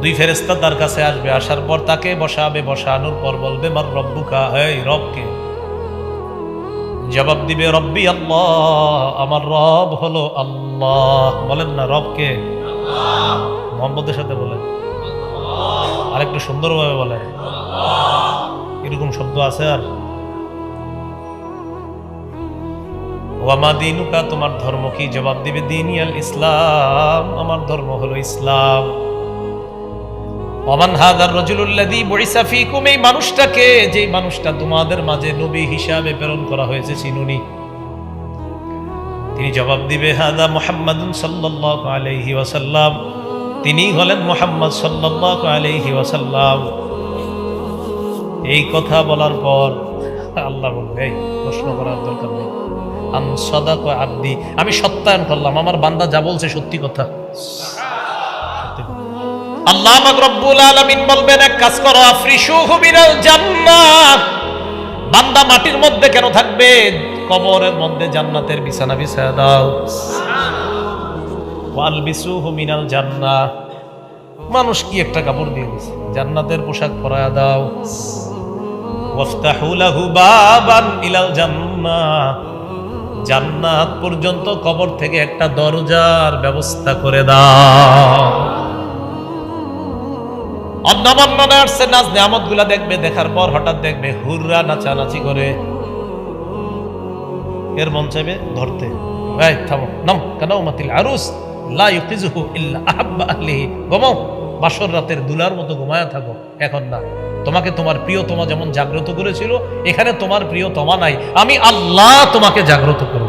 দুই ফেরেস্তা তার কাছে আসবে, আসার পর তাকে বসাবে, বসানোর পর বলবে, মার রব্বুকা? রবকে। জবাব দিবে, রব্বি আল্লাহ, আমার রব হলো আল্লাহ। বলেন না, রবকে? মোহাম্মদের সাথে বলেন। আরেকটু সুন্দরভাবে বলে এরকম শব্দ আছে আর? ওয়ামা দিনুকা, তোমার ধর্ম কি? জবাব দিবে, দিনিয়াল ইসলাম। আমার ধর্ম হলো ইসলাম। ওমান হাদার রজুলুল্লাযী বুইসা ফীকুম, এই মানুষটাকে যে মানুষটা তোমাদের মাঝে নবী হিসাবে প্রেরণ করা হয়েছে, চিনুনি। তিনি জবাব দিবে, হাদা মুহাম্মাদুন সাল্লাল্লাহু আলাইহি ওয়াসাল্লাম। তিনি হলেন মুহাম্মদ সাল্লাল্লাহু আলাইহি ওয়াসাল্লাম। এই কথা বলার পর আল্লাহ প্রশ্ন করার দরকার নেই। আন সাদাক আব্দি, আমি সত্যায়ন করলাম, আমার বান্দা যা বলছে সত্যি কথা। আল্লাহ রব্বুল বলবেন, এক কাজ করো বান্দা মাটির মধ্যে কেন থাকবে? কবরের মধ্যে জান্নাতের বিছানা বিছায়া দাও। ওয়াল ওয়ালবিসুহু মিনাল জান্নাহ মানুষ কি একটা কাপড় দিয়ে দিছে জান্নাতের পোশাক পরায়া দাও। জান্নাত পর্যন্ত কবর থেকে একটা দরজার ব্যবস্থা করে দাও। অন্য বর্ণনা আসছে নাচ নিয়ামতগুলা দেখবে, দেখার পর হঠাৎ দেখবে হুররা নাচানাচি করে। এর মন চাইবে ধরতে। থামো, নাম কেন মাতিল আরুস, লা ইউকিজুহু ইল্লা আহাব্বা আহলিহি, ঘুমাও। বাসর রাতের দুলার মতো ঘুমায়া থাকো। এখন না, তোমাকে তোমার প্রিয় তোমা যেমন জাগ্রত করেছিল, এখানে তোমার প্রিয় তোমা নাই। আমি আল্লাহ তোমাকে জাগ্রত করব